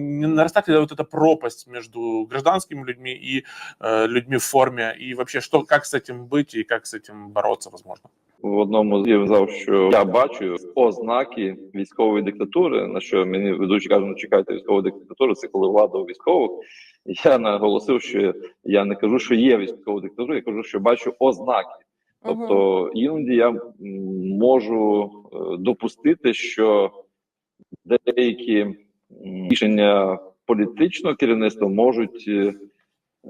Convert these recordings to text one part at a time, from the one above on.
Не нарастает ли вот эта пропасть между гражданскими людьми и э, людьми в форме? И вообще, что, как с этим быть и как с этим бороться, возможно? в одному з я сказав, що я бачу ознаки військової диктатури. На що мені ведучі кажуть, ну чекайте військову диктатуру, це коли влада у військових. Я наголосив, що я не кажу, що є військова диктатура, я кажу, що бачу ознаки. Тобто іноді я м, можу е, допустити, що деякі м, рішення політичного керівництва можуть е,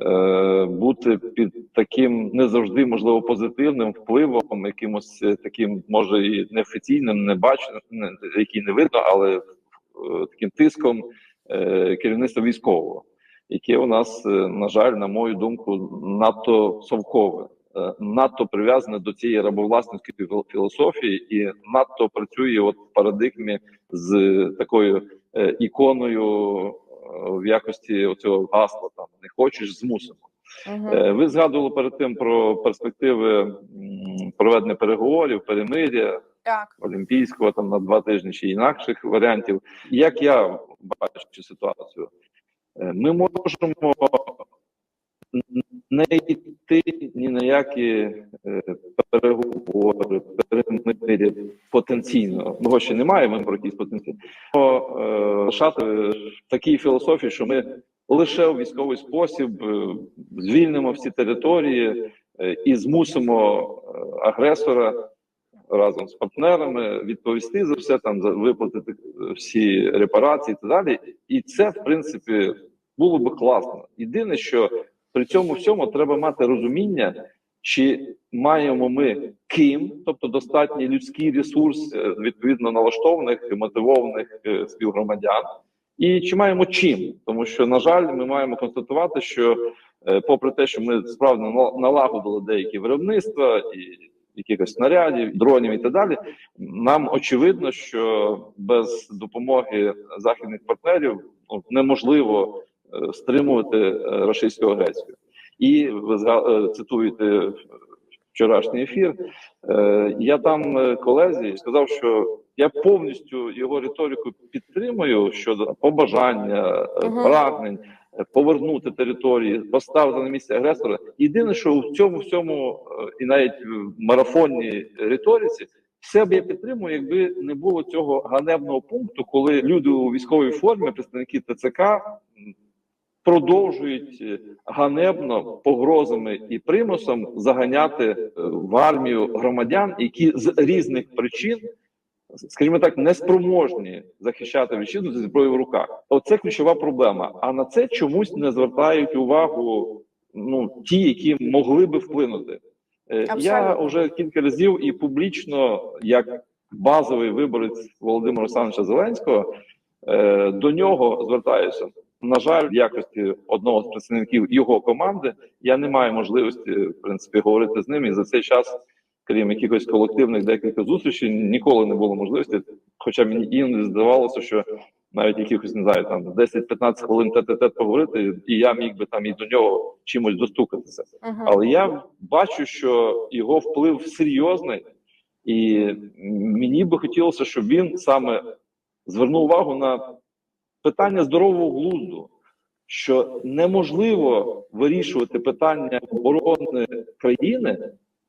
е, бути під таким не завжди можливо позитивним впливом, якимось е, таким, може і неофіційним, не баченим, не- який не видно, але е, таким тиском е, керівництва військового, яке у нас, е, на жаль, на мою думку, надто совкове. Е, Надто прив'язане до цієї рабовласницької філософії і надто працює от в парадигмі з такою е, іконою е, в якості цього гасла там не хочеш змусимо. Е, Ви згадували перед тим про перспективи проведення переговорів, перемиря Так. олімпійського там на два тижні чи інакших варіантів. Як я бачу ситуацію, Е, ми можемо не йти ні на які е, переговори, перемир'я потенційно. Того ще немає, ми про якісь потенційні. Но, е, Лишати такій філософії, що ми лише у військовий спосіб е, звільнимо всі території і змусимо агресора разом з партнерами відповісти за все там за виплатити всі репарації і так далі. І це в принципі було би класно. Єдине, що при цьому всьому треба мати розуміння, чи маємо ми ким, тобто достатній людський ресурс е, відповідно налаштованих і мотивованих е, співгромадян, і чи маємо чим, тому що на жаль, ми маємо констатувати, що е, попри те, що ми справді налагодили деякі виробництва і якихось снарядів, дронів і так далі, нам очевидно, що без допомоги західних партнерів ну, неможливо стримувати е, рашистську агресію. І ви е, цитуєте вчорашній ефір. Е, Я там колезі сказав, що я повністю його риторику підтримую щодо побажання, прагнень повернути території, поставити на місце агресора. Єдине, що у цьому всьому і навіть в марафонній риториці. Все б я підтримую, якби не було цього ганебного пункту, коли люди у військовій формі, представники ТЦК, продовжують е, ганебно погрозами і примусом заганяти е, в армію громадян, які з різних причин, скажімо так, неспроможні захищати вітчизну зі зброєю в руках. Оце ключова проблема. А на це чомусь не звертають увагу ну ті, які могли би вплинути. Е, Я Абсолютно. вже кілька разів і публічно, як базовий виборець Володимира Олександровича Зеленського, до нього звертаюся. На жаль, в якості одного з представників його команди я не маю можливості в принципі говорити з ним. І за цей час, крім якихось колективних декілька зустрічей, ніколи не було можливості. Хоча мені іноді здавалося, що навіть якихось не знаю, там 10-15 хвилин тет-тет поговорити, і я міг би там і до нього чимось достукатися. Мгм. Але я бачу, що його вплив серйозний, і мені би хотілося, щоб він саме звернув увагу на питання здорового глузду, що неможливо вирішувати питання оборони країни,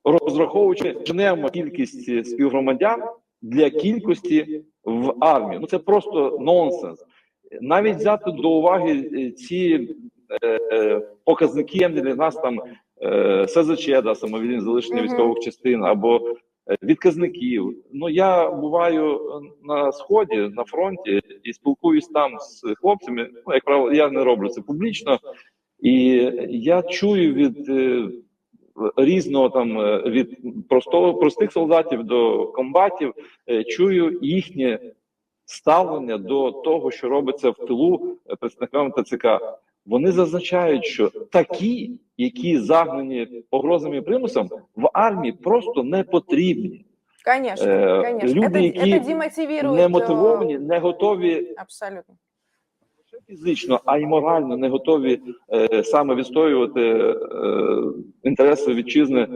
розраховуючи женемо кількість співгромадян для кількості в армії. Ну це просто нонсенс. Навіть взяти до уваги е, ці е, е, показники для нас там е, СЗЧ, да, самовільне залишення військових частин або відказників. Ну я буваю на сході на фронті і спілкуюсь там з хлопцями. Ну, як правило, я не роблю це публічно, і я чую від е, різного там е, від простого простих солдатів до комбатів, е, чую їхнє ставлення до того, що робиться в тилу представниками ТЦК. Вони зазначають, що такі, які загнані погрозами і примусом, в армії просто не потрібні. Конечно, Э, конечно. люди, это, які это демотивирует. Не э, мотивовані, не готові Абсолютно. лише фізично, а й морально не готові е, саме відстоювати е, інтереси вітчизни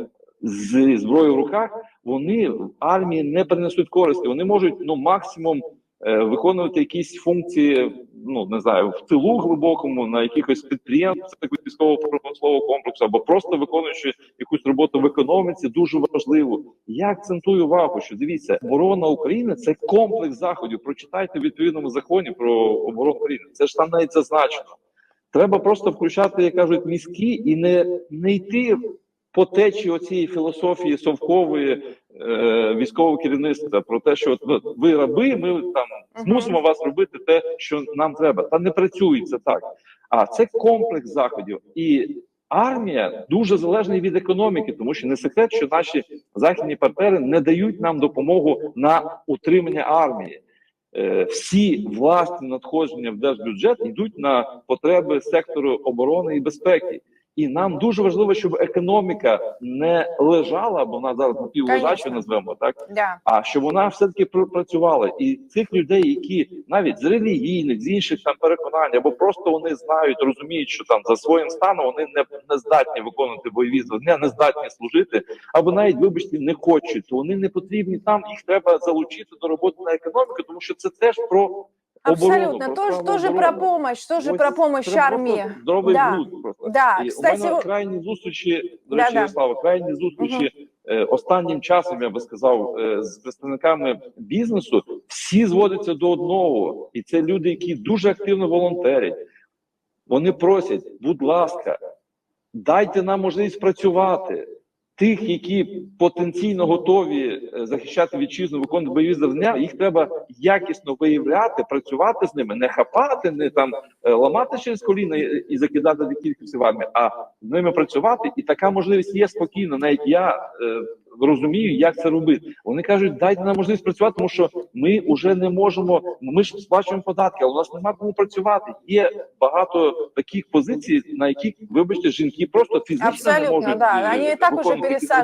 зі зброєю в руках. Вони в армії не принесуть користі. Вони можуть ну максимум е, виконувати якісь функції, ну не знаю, в тилу глибокому, на якихось підприємствах військового промислового комплексу, або просто виконуючи якусь роботу в економіці, дуже важливо. Я акцентую увагу, що дивіться, оборона України це комплекс заходів. Прочитайте в відповідному законі про оборону України. Це ж там навіть зазначено. Треба просто включати, як кажуть, мізки і не, не йти по течі оцієї філософії совкової е, військового керівництва про те, що от, от, ви раби, ми там змусимо вас робити те, що нам треба. Та не працює це так. А це комплекс заходів і. Армія дуже залежна від економіки, тому що не секрет, що наші західні партнери не дають нам допомогу на утримання армії. Е, Всі власні надходження в держбюджет йдуть на потреби сектору оборони і безпеки. І нам дуже важливо, щоб економіка не лежала, бо вона зараз напівлежача, Конечно. назвемо так Да. а щоб вона все таки працювала. І цих людей, які навіть з релігійних, з інших там переконань, або просто вони знають, розуміють, що там за своїм станом вони не, не здатні виконувати бойові завдання, не здатні служити, або навіть, вибачте, не хочуть, то вони не потрібні там. Їх треба залучити до роботи на економіку, тому що це теж про. Оборону, Абсолютно. про Тоже, тоже про помощь, тоже Ось про помощь просто Здоровий Да. глузд просто. Да, І кстати, у мене крайні зустрічі, до речі, да. Ярослава, крайні зустрічі е, останнім часом, я би сказав, е, з представниками бізнесу, всі зводяться до одного. І це люди, які дуже активно волонтерять. Вони просять, будь ласка, дайте нам можливість працювати. Тих, які потенційно готові е, захищати вітчизну, виконувати бойові завдання, їх треба якісно виявляти, працювати з ними, не хапати, не там е, ламати через коліна і, закидати до кількості в армії, а з ними працювати. І така можливість є спокійно. Навіть я е, розумію, як це робити. Вони кажуть, дайте нам можливість працювати, тому що ми вже не можемо. Ми ж сплачуємо податки, але у нас немає кому працювати. Є багато таких позицій, на яких, вибачте, жінки просто фізично не Абсолютно, можуть да. Вони і так уже пересажены.